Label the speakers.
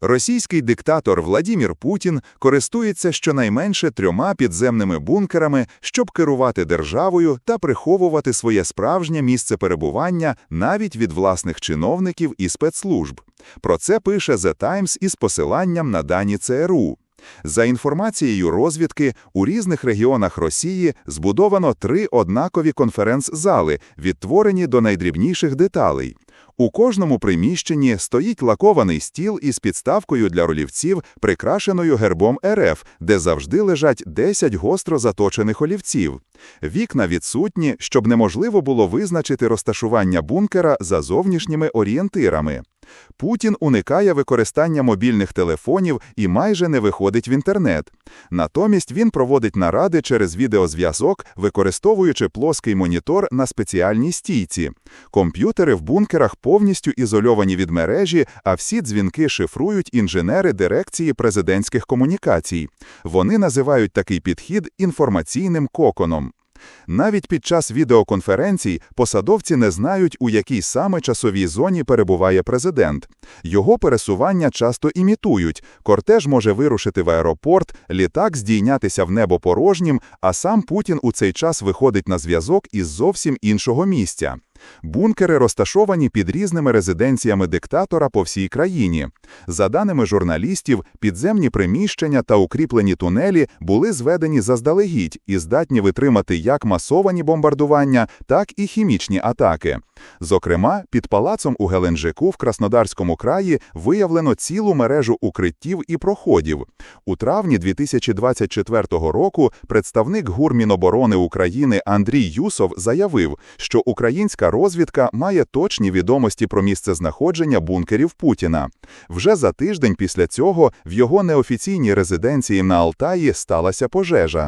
Speaker 1: Російський диктатор Владімір Путін користується щонайменше трьома підземними бункерами, щоб керувати державою та приховувати своє справжнє місце перебування навіть від власних чиновників і спецслужб. Про це пише The Times із посиланням на дані ЦРУ. За інформацією розвідки, у різних регіонах Росії збудовано три однакові конференц-зали, відтворені до найдрібніших деталей. У кожному приміщенні стоїть лакований стіл із підставкою для олівців, прикрашеною гербом РФ, де завжди лежать 10 гостро заточених олівців. Вікна відсутні, щоб неможливо було визначити розташування бункера за зовнішніми орієнтирами. Путін уникає використання мобільних телефонів і майже не виходить в інтернет. Натомість він проводить наради через відеозв'язок, використовуючи плоский монітор на спеціальній стійці. Комп'ютери в бункерах повністю ізольовані від мережі, а всі дзвінки шифрують інженери дирекції президентських комунікацій. Вони називають такий підхід інформаційним коконом. Навіть під час відеоконференцій посадовці не знають, у якій саме часовій зоні перебуває президент. Його пересування часто імітують. Кортеж може вирушити в аеропорт, літак здійнятися в небо порожнім, а сам Путін у цей час виходить на зв'язок із зовсім іншого місця. Бункери розташовані під різними резиденціями диктатора по всій країні. За даними журналістів, підземні приміщення та укріплені тунелі були зведені заздалегідь і здатні витримати як масовані бомбардування, так і хімічні атаки. Зокрема, під палацом у Геленджику в Краснодарському краї виявлено цілу мережу укриттів і проходів. У травні 2024 року представник ГУР Міноборони України Андрій Юсов заявив, що українська розвідка має точні відомості про місце знаходження бункерів Путіна. Вже за тиждень після цього в його неофіційній резиденції на Алтаї сталася пожежа.